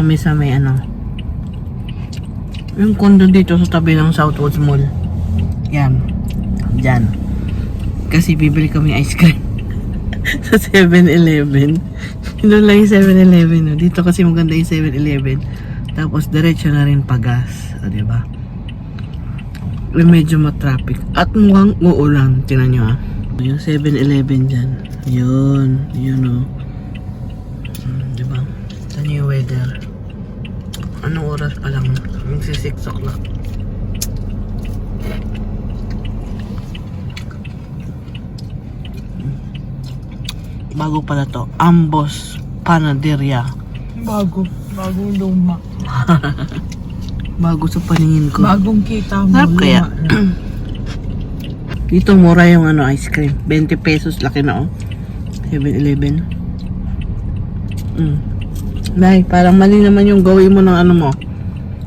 kami sa may ano. Yung condo dito sa tabi ng Southwoods Mall. Yan. Diyan. Kasi bibili kami ice cream. sa 7-Eleven. Doon lang yung 7-Eleven. No? Dito kasi maganda yung 7-Eleven. Tapos diretso na rin pagas. O, diba? Eh, medyo matraffic. At mukhang uulan. Tinan nyo ah. Yung 7-Eleven dyan. Yun. Yun o. Hmm, diba? Saan yung weather? Anong oras pa lang? Magsi 6 o'clock. Bago pala to. Ambos Panaderia. Bago. Bagong luma. Bago sa paningin ko. Bagong kita mo. Sarap kaya? Dito mura yung ano ice cream. 20 pesos laki na oh. 7-Eleven. Mm. Nay, parang mali naman yung gawin mo ng ano mo.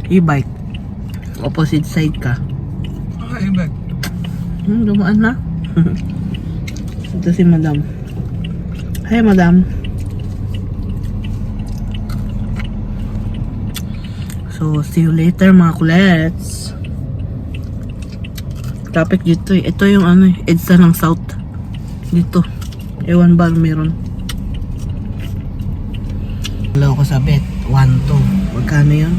E-bike. Opposite side ka. Okay, bag. Hmm, dumaan na. Ito si madam. Hi, madam. So, see you later mga kulets. Topic dito eh. Ito yung ano eh, EDSA ng South. Dito. Ewan ba meron. Wala ko sa bet. 1-2. Magkano yun?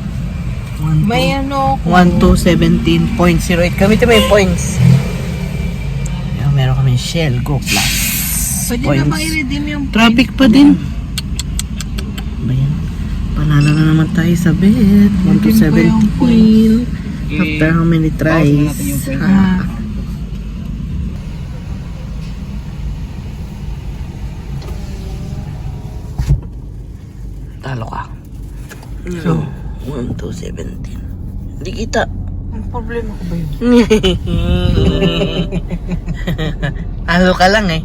1-2. May ano ko. 1 to 17.08. Gamitin mo yung points. Ayan, meron kami Shell Go Plus. Pwede points. na ba i-redeem yung Traffic pa din. Ba yan? Panalo na naman tayo sa bet. 1 to Redeem pa yung 17. After how many tries? Ah, So, 1 to 17. Hindi kita. ang problema ko ba yun? Talo ka lang eh.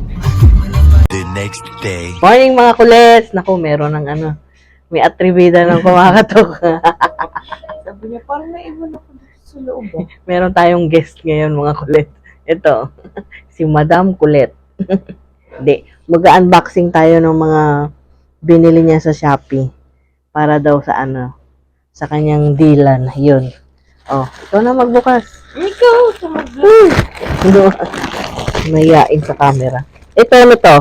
The next day. Morning mga kules! Naku, meron ng ano. May atribida ng kumakatok. Sabi niya, parang naiwan ako sa loob. ah. meron tayong guest ngayon mga kulit. Ito, si Madam Kulit. Hindi, mag-unboxing tayo ng mga binili niya sa Shopee. Para daw sa ano, sa kanyang dilan. Yun. Oh, ikaw na magbukas. Ikaw, tumag- Ano? Mayain sa camera. Ito, ano to?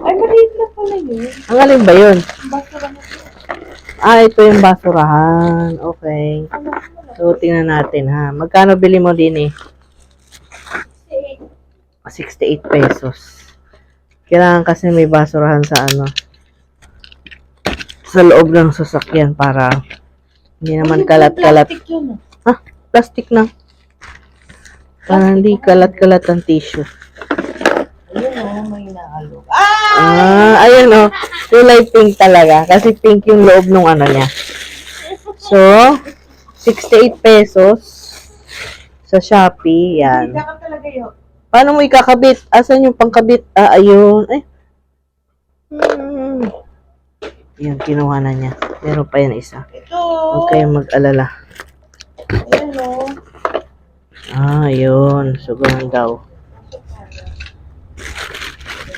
Ay, maliit na pala yun. Ang alin ba yun? Lang ako. Ah, ito yung basurahan. Okay. So, tingnan natin ha. Magkano bili mo din eh? 68 pesos. Kailangan kasi may basurahan sa ano sa loob ng sasakyan para hindi naman kalat-kalat. Plastic yun. ah. Ha? Plastic na. Para hindi kalat-kalat ang tissue. Ayun o, may naalog. Ah, ayun oh. Kulay pink talaga. Kasi pink yung loob ng ano niya. So, 68 pesos sa Shopee. Yan. Hindi ka talaga yun. Paano mo ikakabit? Asan yung pangkabit? Ah, ayun. Ay. Hmm. Yan, kinuha na niya. Meron pa yan isa. Ito. Huwag kayong mag-alala. Ayun o. Ah, ayun. So, ganun daw.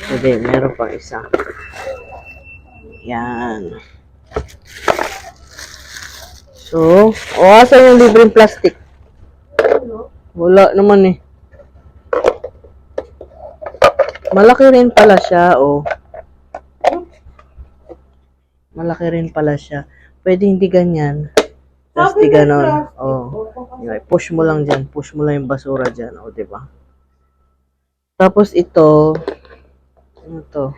Hindi, meron pa isa. Yan. So, o, asan yung libreng plastic? Wala naman eh. Malaki rin pala siya, oh. Malaki rin pala siya. Pwede hindi ganyan. Tapos di ganon. Oh. Okay, push mo lang dyan. Push mo lang yung basura dyan. O, di ba? Tapos ito, ano to?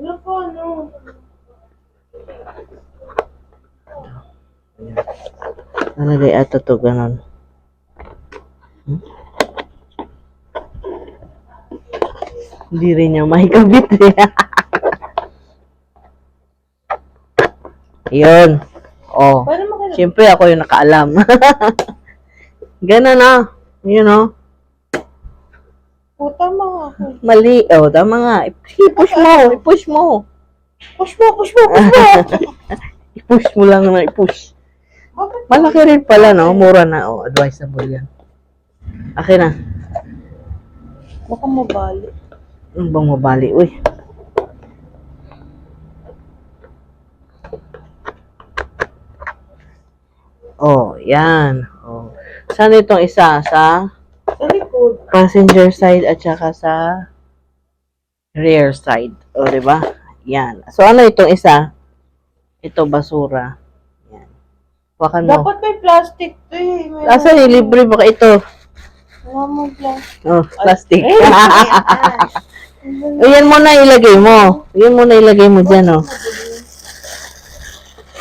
Ano po, ano? Nalagay ata to, ganon. Hindi rin niya mahikabit eh. Yun. Oh. Siyempre ako yung nakaalam. Ganon na. Yun oh. Puta mo ako. Mali. Oh, tama nga. Sige, push mo. I-push mo. Push mo, push mo, push mo! I-push mo lang na i-push. Malaki rin pala, no? Mura na. Oh, advisable yan. Akin na. Baka mabali. Ano bang mabali? Uy. Oh, yan. Oh. Saan itong isa? Sa Sa likod. passenger side at saka sa rear side. O, di ba? Yan. So, ano itong isa? Ito, basura. Yan. Wakan mo. Dapat may plastic to eh. May Asa libre baka ito? Wala mo plastic. Oh, plastic. Eh, o, yan muna ilagay mo. Yan muna ilagay mo dyan, oh.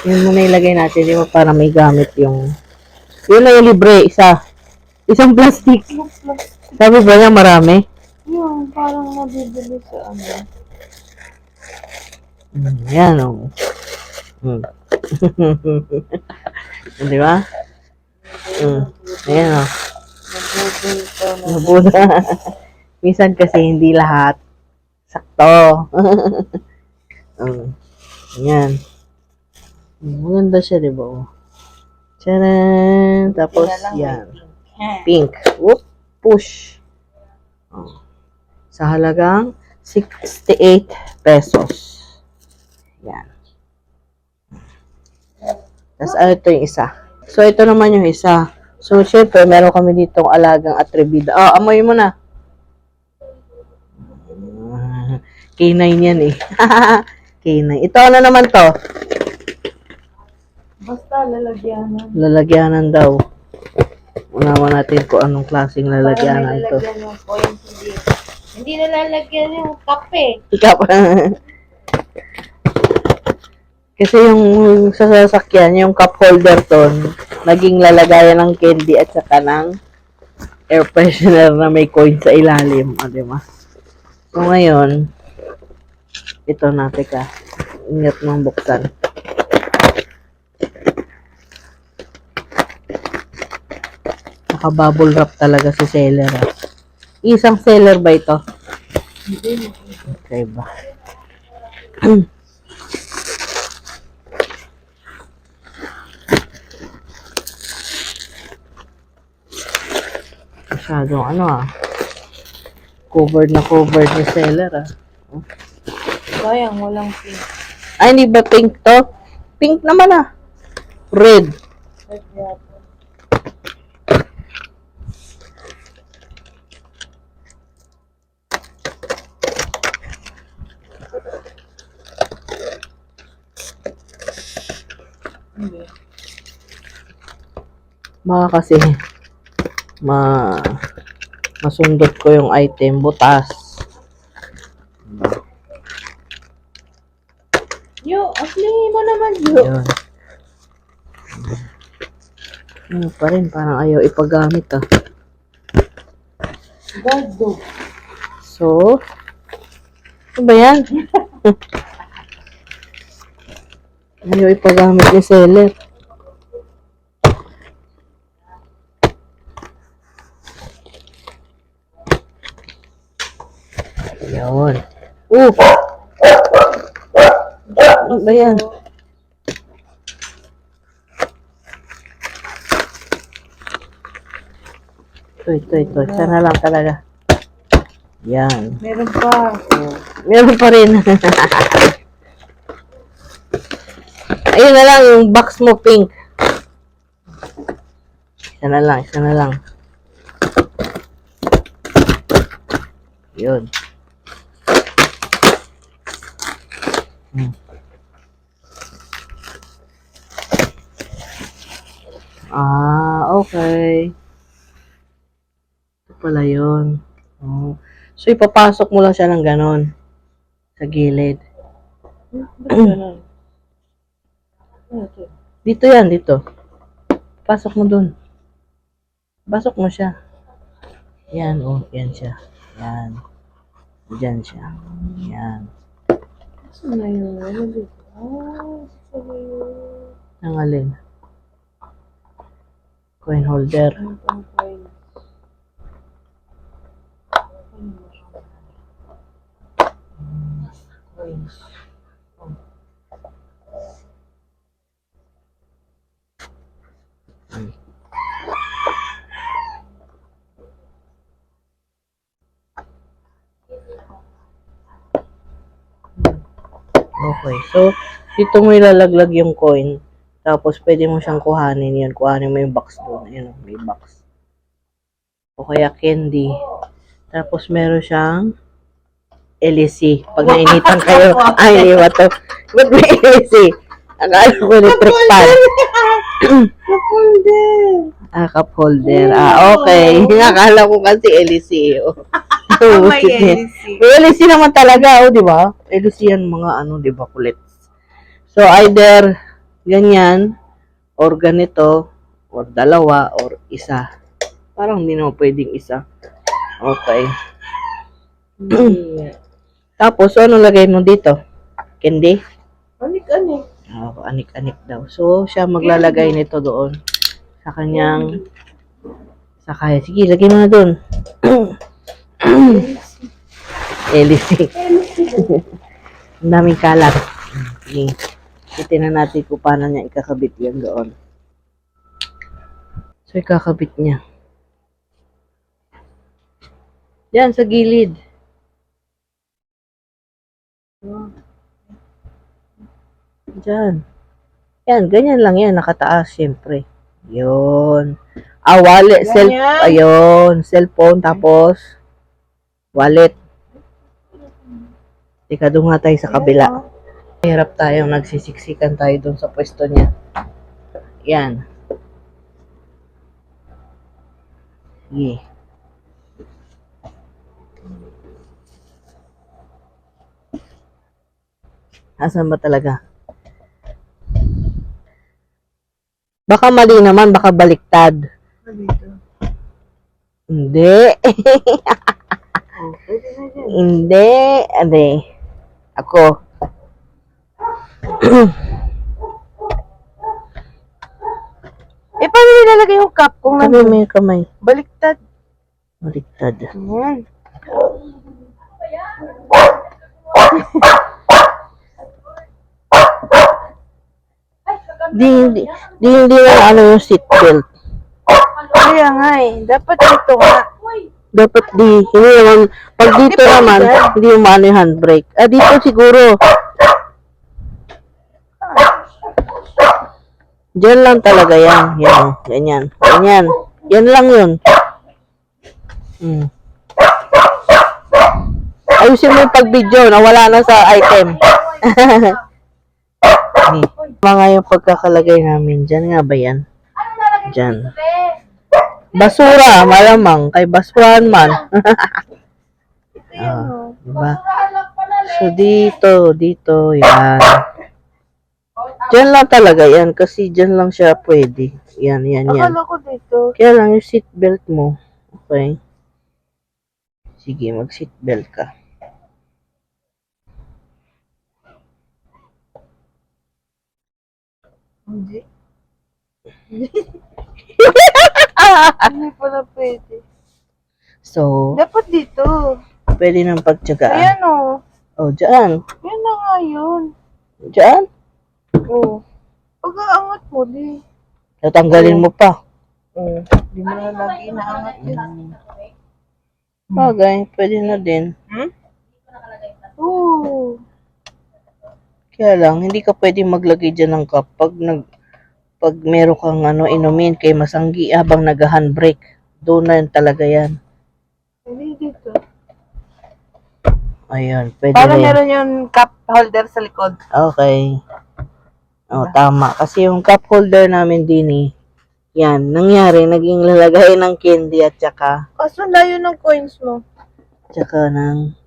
Yan muna ilagay natin, di ba, para may gamit yung... Yun na yung libre, isa. Isang plastic. Sabi ba niya marami? Yung parang nabibili sa ano. Mm, yan, oh. Mm. di ba? Mm. Ayan, oh. Na. Nabuda. Minsan kasi hindi lahat sakto. um, yan. Maganda siya, di ba? Oh. Tapos, Yan Pink. Whoop! Push. Oh. Sa halagang 68 pesos. Yan. Tapos, ano ito yung isa. So, ito naman yung isa. So, syempre, meron kami ditong alagang atribida. Oh, amoy mo na. K9 yan eh. K9. Ito ano naman to? Basta lalagyan na. Lalagyanan daw. Unawa natin kung anong klaseng lalagyanan to. Lalagyan yung coins, hindi. Hindi na lalagyan yung kape. Pa. Kasi yung sa sasakyan, yung cup holder to, naging lalagayan ng candy at saka ng air freshener na may coin sa ilalim. O, di ba? So, ngayon, ito na, teka. Ingat mong buksan. Naka-bubble wrap talaga si seller. ah. Isang seller ba ito? Okay ba? Masyadong ano ah. Covered na covered ni seller ah. Sayang, walang pink. Ay, hindi ba pink to? Pink naman ah. Red. Red yata. Hindi. Baka kasi ma masundot ko yung item butas. Yo, aslingin mo naman, yo. Yun. Ano pa rin, parang ayaw ipagamit ah. Galdo. So, ano ba yan? ayaw ipagamit ni seller. Yun. Uh! Ano ba yan? Ito, ito, ito. Sana lang talaga. Yan. Meron pa. Meron pa rin. Ayun na lang, yung box mo pink. Isa na lang, isa na lang. Yun. Hmm. Ah, okay. Ito pala yun. Oh. So, ipapasok mo lang siya ng ganon. Sa gilid. Dito yan, dito. Pasok mo dun. Pasok mo siya. Yan, oh, yan siya. Yan. Diyan siya. Yan. Saan na yun? Ano dito? Ah, saan na yun? Ang alin coin holder. Okay, so dito mo ilalaglag yung coin. Tapos, pwede mo siyang kuhanin yun. Kuhanin mo yung box doon. Ayun, oh, may box. O kaya candy. Tapos, meron siyang LEC. Pag nainitan kayo, ay, hindi ba to? Ba't may LEC? Akala ko electric fan. Ah, cup holder. Ah, okay. Akala ko kasi LEC. Oh. Oh, may. LEC. May LEC naman talaga, oh, di ba? LEC yan mga ano, di ba, kulit. So, either ganyan, or ganito, or dalawa, or isa. Parang hindi naman pwedeng isa. Okay. Tapos, ano lagay mo dito? Candy? Anik-anik. Oh, anik-anik daw. So, siya maglalagay nito doon. Sa kanyang... Sa kaya. Sige, lagay mo na doon. LC. Ang daming kalat. Sige. Titignan natin kung paano niya ikakabit yan doon. So, ikakabit niya. Yan, sa gilid. Diyan. Yan, ganyan lang yan, nakataas, syempre. Yun. Ah, wallet, cell, ayun, cellphone, tapos, wallet. Teka, doon nga tayo sa kabila. Hirap tayo, nagsisiksikan tayo doon sa pwesto niya. Yan. Sige. Asan ba talaga? Baka mali naman, baka baliktad. Dito. Hindi. Oh. Hindi. Hindi. Ako. Eh, paano nilalagay yung cup kung Sabi nandun? yung kamay. Baliktad. Baliktad. Ayan. Di, di, di, hindi na ano yung seatbelt. Kaya nga eh. Dapat dito nga. Dapat di, hindi naman, pag dito naman, hindi umano yung handbrake. Ah, dito siguro. Diyan lang talaga yan. Yan, ganyan. Ganyan. Yan lang yun. Hmm. Ayusin mo yung pag-video, nawala na sa item. Ni, mga yung pagkakalagay namin. Diyan nga ba yan? Diyan. Basura, malamang. Kay Baswan man. ah, diba? So, dito, dito, yan. Diyan lang talaga yan. Kasi diyan lang siya pwede. Yan, yan, yan. Akala ko dito. Kaya lang yung seatbelt mo. Okay. Sige, mag-seatbelt ka. Hindi. Hindi pala pwede. So, Dapat dito. pwede nang pagtsagaan. Ayan o. Oh, dyan. Yan na nga yun. Dyan. Oo. Pag-aangat mo, di. Tatanggalin mo pa. Oo. Di mo na lagi inaangat yun. Bagay, pwede na din. Oo. Kaya lang, hindi ka pwede maglagay dyan ng cup pag nag pag meron kang ano, inumin kay masanggi habang nag-handbrake. Doon na yun talaga yan. Hindi dito. Ayun, pwede Para rin. meron yung cup holder sa likod. Okay. Oh, tama. Kasi yung cup holder namin din eh, yan, nangyari, naging lalagay ng candy at saka, Kaso layo ng coins mo. tsaka ng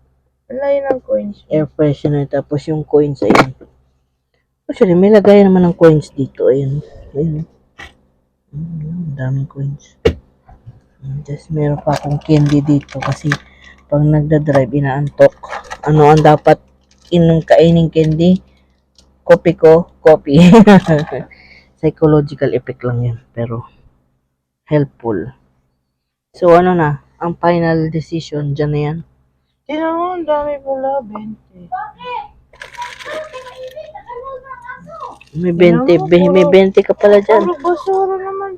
Layo ng coins mo. air freshener, tapos yung coins, ayun. Actually, may lagay naman ng coins dito, ayun. Ayun. Ang daming coins. Mm, Just meron pa akong candy dito kasi pag nagda-drive, inaantok. Ano ang dapat inong kainin candy? Kopi ko, kopi. Psychological effect lang yan, pero helpful. So, ano na, ang final decision, dyan na yan. Tingnan mo, ang dami pala. 20. May 20, be- may 20 ka pala dyan. Puro basura naman.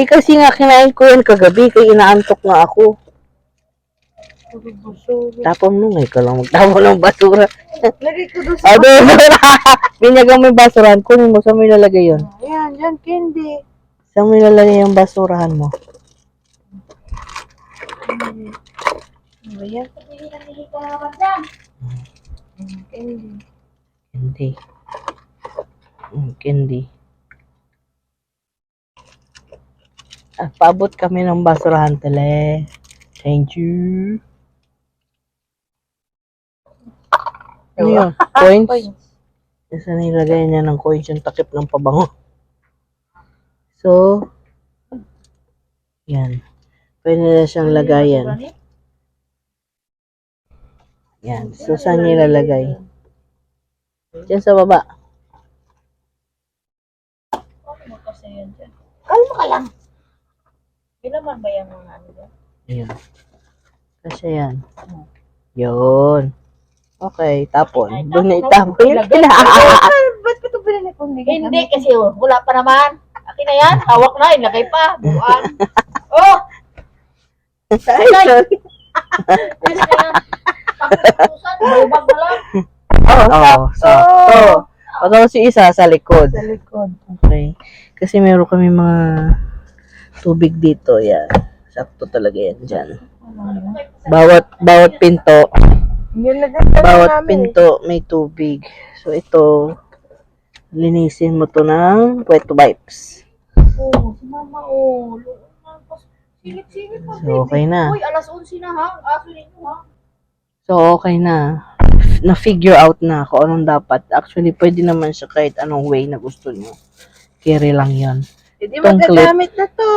Eh kasi nga kinain ko yan kagabi kaya inaantok nga ako. Tapon mo, ngayon ka lang magtapon ng basura. Lagay ko doon sa... O, doon. Binyagang may basurahan. Kunin mo, saan mo ilalagay yun? Ayan, dyan, candy. Saan mo ilalagay yung basurahan mo? Ano ba yan? Candy. Candy. Mm, candy. At paabot kami ng basurahan tele. Thank you. Ano yun? Coins? Coins. Isa nilagay niya ng coins yung takip ng pabango. So, yan. Pwede na siyang lagayan. Yan. So, saan niya ilalagay? Diyan sa baba. Kalma ka lang. Kailan ba yan mga ano? Ayan. Kasi yan. Yun. Okay, tapon. Doon na itapon. Yung Ba't ko ito pinili kung hindi Hindi kasi oh, wala pa naman. Akin na yan, hawak na, ilagay pa. Buwan. oh, Ay, sorry. Pakutusan, balubag na lang. Oo, so, so, si isa sa likod. Sa likod. Okay. Kasi meron kami mga tubig dito. Yan. Sakto talaga yan dyan. Bawat, bawat pinto, bawat namin. pinto may tubig. So, ito, linisin mo to ng wet wipes. Oh, si mama, oh. Singit-singit pa, So, okay na. Uy, alas 11 na ha. Aso ninyo ha. So, okay na. Na-figure out na kung anong dapat. Actually, pwede naman siya kahit anong way na gusto nyo. Carry lang yon. Hindi clip. magagamit na to.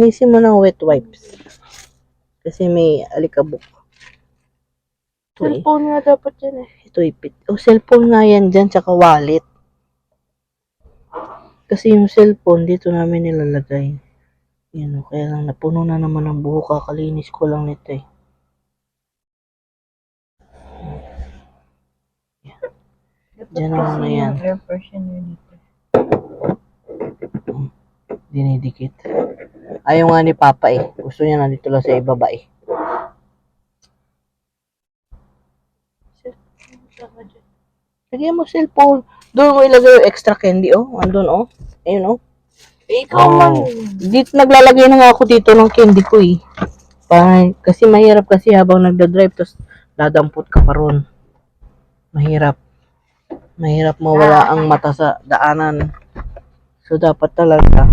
Linisin mo ng wet wipes. Kasi may alikabok. Ito eh. Cellphone nga dapat yan eh. Ito ipit. O, cellphone nga yan dyan, tsaka wallet. Kasi yung cellphone, dito namin nilalagay. Yan o, kaya lang napuno na naman ang buhok. Kakalinis ko lang nito eh. Diyan naman na yan. Dinidikit. Ayaw nga ni Papa eh. Gusto niya nandito lang sa ibaba eh. Lagyan mo cellphone. Doon mo ilagay yung extra candy, oh. Andun, oh. Ayun, oh. Eh, ikaw Oh. man. Dito, naglalagay na nga ako dito ng candy ko, eh. Pa, kasi mahirap kasi habang nagda-drive, tapos dadampot ka pa ron. Mahirap. Mahirap mawala ang mata sa daanan. So, dapat talaga.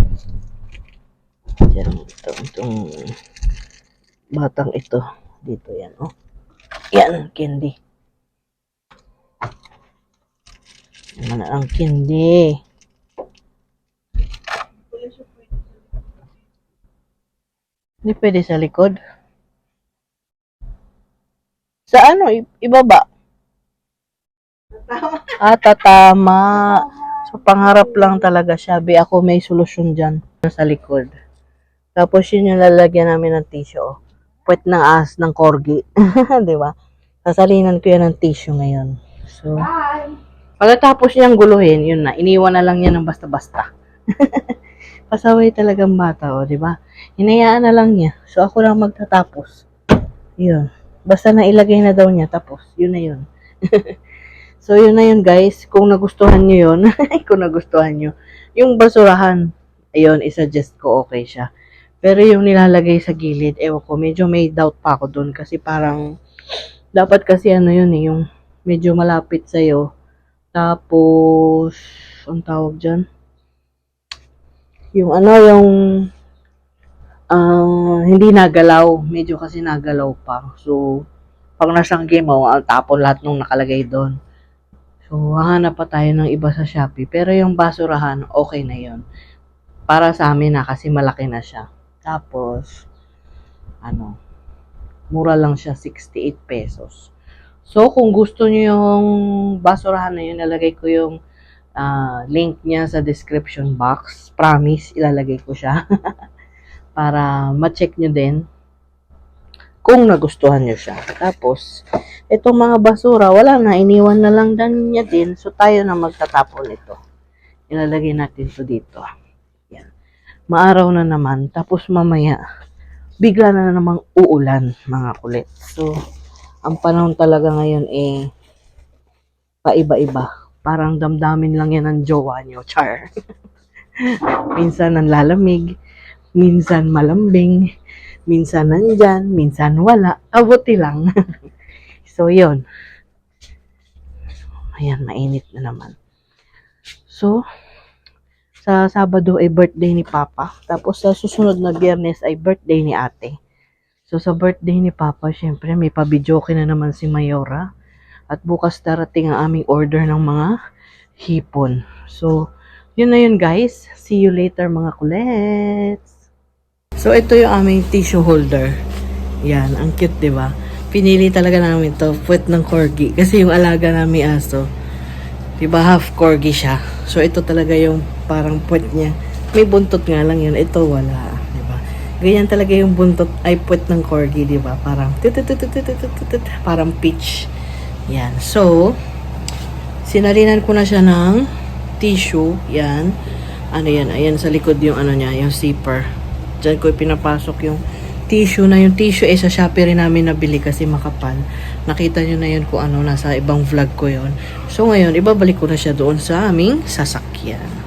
Yan, ito, itong batang ito. Dito yan, oh. Yan, candy. Yan na ang candy. Hindi pwede sa likod. Sa ano? Ibaba? Ah, tatama. So, pangharap lang talaga siya. Bi ako may solusyon dyan. Sa likod. Tapos, yun yung lalagyan namin ng tissue. oh. Puwet ng as ng corgi. Di ba? Sasalinan ko yan ng tissue ngayon. So, pagkatapos niyang guluhin, yun na. Iniwan na lang niya ng basta-basta. Pasaway talagang bata, o, di ba? Hinayaan na lang niya. So, ako lang magtatapos. Yun. Basta na ilagay na daw niya, tapos. Yun na yun. so, yun na yun, guys. Kung nagustuhan niyo yun, kung nagustuhan niyo, yung basurahan, ayun, isuggest ko okay siya. Pero yung nilalagay sa gilid, ewan ko, medyo may doubt pa ako dun kasi parang, dapat kasi ano yun eh, yung medyo malapit sa'yo. Tapos, ang tawag dyan? Yung ano, yung ah, hindi nagalaw. Medyo kasi nagalaw pa. So, pag nasang game mo, tapon lahat nung nakalagay doon. So, hahanap pa tayo ng iba sa Shopee. Pero yung basurahan, okay na yon Para sa amin na kasi malaki na siya. Tapos, ano, mura lang siya, 68 pesos. So, kung gusto niyo yung basurahan na yun, nalagay ko yung ah, link niya sa description box. Promise, ilalagay ko siya. Para ma-check nyo din kung nagustuhan nyo siya. Tapos, itong mga basura, wala na, iniwan na lang dan niya din. So, tayo na magtatapon ito. Ilalagay natin to dito. Yan. Maaraw na naman. Tapos, mamaya, bigla na namang uulan, mga kulit. So, ang panahon talaga ngayon eh, paiba-iba. Parang damdamin lang yan ng jowa nyo, char. minsan nanlalamig, minsan malambing, minsan nandyan, minsan wala. Abuti lang. so, yon Ayan, mainit na naman. So, sa Sabado ay birthday ni Papa. Tapos sa susunod na biyernes ay birthday ni ate. So sa birthday ni Papa, syempre may pabidyoke na naman si Mayora. At bukas darating ang aming order ng mga hipon. So, yun na yun guys. See you later mga kulets. So ito yung aming tissue holder. Yan, ang cute 'di ba? Pinili talaga namin to, puwet ng corgi. Kasi yung alaga namin aso, Diba half corgi siya. So ito talaga yung parang puwet niya. May buntot nga lang yun. Ito wala. Ganyan talaga yung buntot ay puwet ng corgi. Diba? Parang tut-tut-tut-tut-tut-tut, parang peach. Yan. So, sinalinan ko na siya ng tissue. Yan. Ano yan? Ayan sa likod yung ano niya, yung zipper. Diyan ko pinapasok yung tissue na yung tissue eh sa Shopee rin namin nabili kasi makapal. Nakita nyo na yun kung ano, nasa ibang vlog ko yon So ngayon, ibabalik ko na siya doon sa aming sasakyan.